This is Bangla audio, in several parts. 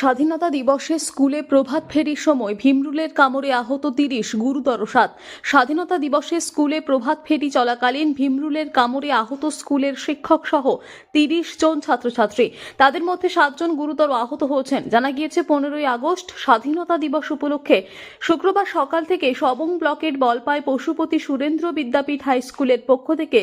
স্বাধীনতা দিবসে স্কুলে প্রভাত ফেরির সময় ভীমরুলের কামড়ে আহত তিরিশ গুরুতর সাত। স্বাধীনতা দিবসে স্কুলে প্রভাত ফেরি চলাকালীন ভীমরুলের কামড়ে আহত স্কুলের শিক্ষক সহ তিরিশ জন ছাত্রছাত্রী। তাদের মধ্যে সাতজন গুরুতর আহত হয়েছেন। জানা গিয়েছে, পনেরোই আগস্ট স্বাধীনতা দিবস উপলক্ষে শুক্রবার সকাল থেকে সবং ব্লকের বলপায় পশুপতি সুরেন্দ্র বিদ্যাপীঠ হাই স্কুলের পক্ষ থেকে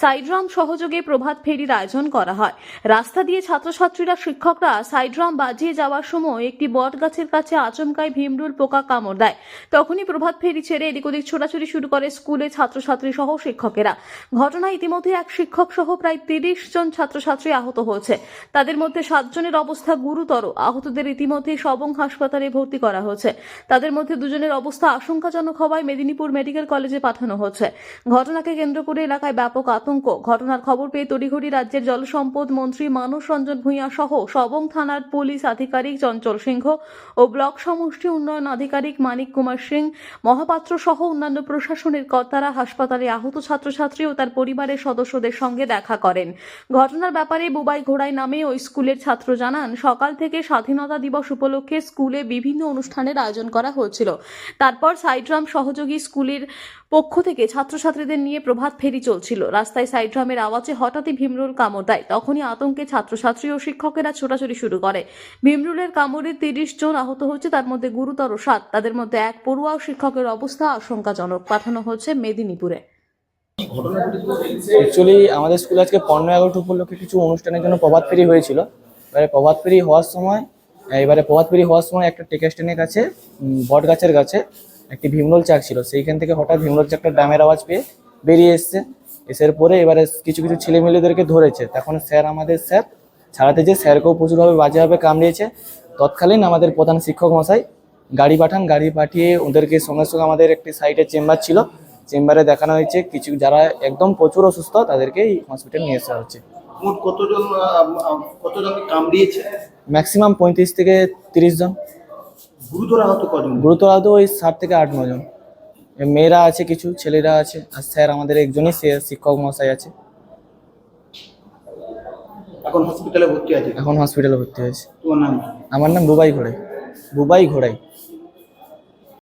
সাইড্রাম সহযোগে প্রভাত ফেরির আয়োজন করা হয়। রাস্তা দিয়ে ছাত্রছাত্রীরা, শিক্ষকরা সাইড্রাম বাজিয়ে যাওয়ার সময় একটি বট গাছের কাছে আচমকায় ভীমরুল পোকা কামড় দেয়। তখনই প্রভাত ফেরি ছেড়ে এদিক ওদিক ছোটাছুটি শুরু করে স্কুলে ছাত্রছাত্রী সহ শিক্ষকেরা। ঘটনায় ইতিমধ্যে এক শিক্ষক সহ প্রায় তিরিশ জন ছাত্রছাত্রী আহত হয়েছে। তাদের মধ্যে সাতজনের অবস্থা গুরুতর। আহতদের ইতিমধ্যে সবং হাসপাতালে ভর্তি করা হয়েছে। তাদের মধ্যে দুজনের অবস্থা আশঙ্কাজনক হওয়ায় মেদিনীপুর মেডিকেল কলেজে পাঠানো হচ্ছে ঘটনাকে কেন্দ্র করে এলাকায় ব্যাপক আতঙ্ক। ঘটনার খবর পেয়ে তড়িঘড়ি রাজ্যের জলসম্পদ মন্ত্রী মানস রঞ্জন ভূঁইয়া সহ সবং থানার পুলিশ আধিকারিক চঞ্চল সিংহ ও ব্লক সমষ্টি উন্নয়ন আধিকারিক মানিক কুমার সিং, মহাপাত্র সহ অন্যান্য প্রশাসনের কর্তারা হাসপাতালে আহত ছাত্রছাত্রী ও তার পরিবারের সদস্যদের সঙ্গে দেখা করেন। ঘটনার ব্যাপারে বুবাই ঘোড়াই নামে ওই স্কুলের ছাত্র জানান, সকাল থেকে স্বাধীনতা দিবস উপলক্ষে স্কুলে বিভিন্ন অনুষ্ঠানের আয়োজন করা হয়েছিল। তারপর সাইড্রাম সহযোগী স্কুলের পক্ষ থেকে ছাত্রছাত্রীদের নিয়ে প্রভাত ফেরি চলছিল। রাস্তায় সাইড সাইড্রামের আওয়াজে হঠাৎই ভীমরুল কামড় দেয়। তখনই আতঙ্কে ছাত্রছাত্রী ও শিক্ষকেরা ছোটাছুটি শুরু করে। ভীমরুলের কামড়ে তিরিশ জন আহত হচ্ছে তার মধ্যে গুরুতর সাত। তাদের মধ্যে এক পড়ুয়া শিক্ষকের অবস্থা আশঙ্কাজনক। পাঠানো হচ্ছে মেদিনীপুরে। অ্যাকচুয়ালি আমাদের স্কুলে আজকে পনেরোই আগস্ট উপলক্ষে কিছু অনুষ্ঠানের জন্য প্রভাত ফেরি হয়েছিল। এবারে প্রভাত ফেরি হওয়ার সময়, এবারে প্রভাত ফেরি হওয়ার সময় একটা টেকা স্ট্যান্ডের কাছে বট গাছের কাছে একটি ভীমরোল চাক ছিল। সেইখান থেকে হঠাৎ ভীমরোল চাকটা ড্রামের আওয়াজ পেয়ে বেরিয়ে এসছে। এসের পরে এবারে কিছু কিছু ছেলেমেয়েদেরকে ধরেছে। তখন স্যার আমাদের স্যার। ছাড়াতে যে স্যারকেও প্রচুরভাবে বাজেভাবে কামড়িয়েছে। তৎকালীন আমাদের প্রধান শিক্ষক মশাই গাড়ি পাঠান। গাড়ি পাঠিয়ে ওদেরকে সঙ্গে সঙ্গে আমাদের একটি সাইডে চেম্বার ছিল। চেম্বারে দেখানো হয়েছে কিছু যারা একদম প্রচুর অসুস্থ তাদেরকে এই হসপিটাল নিয়ে আসা হচ্ছে মোট কতজন আম, কামড়িয়েছে? ম্যাক্সিমাম পঁয়ত্রিশ থেকে তিরিশ জন। গুরুতর আহত কজন? গুরুতর আহত ওই সাত থেকে আট নজন জন। মেয়েরা আছে কিছু ছেলেরা আছে আর স্যার আমাদের একজনই শিক্ষক মহাশয় আছে। এখন হসপিটালে ভর্তি আছে? এখন হসপিটালে ভর্তি আছে তোমার নাম আমার নাম বুবাই ঘোড়াই। বুবাই ঘোড়াই।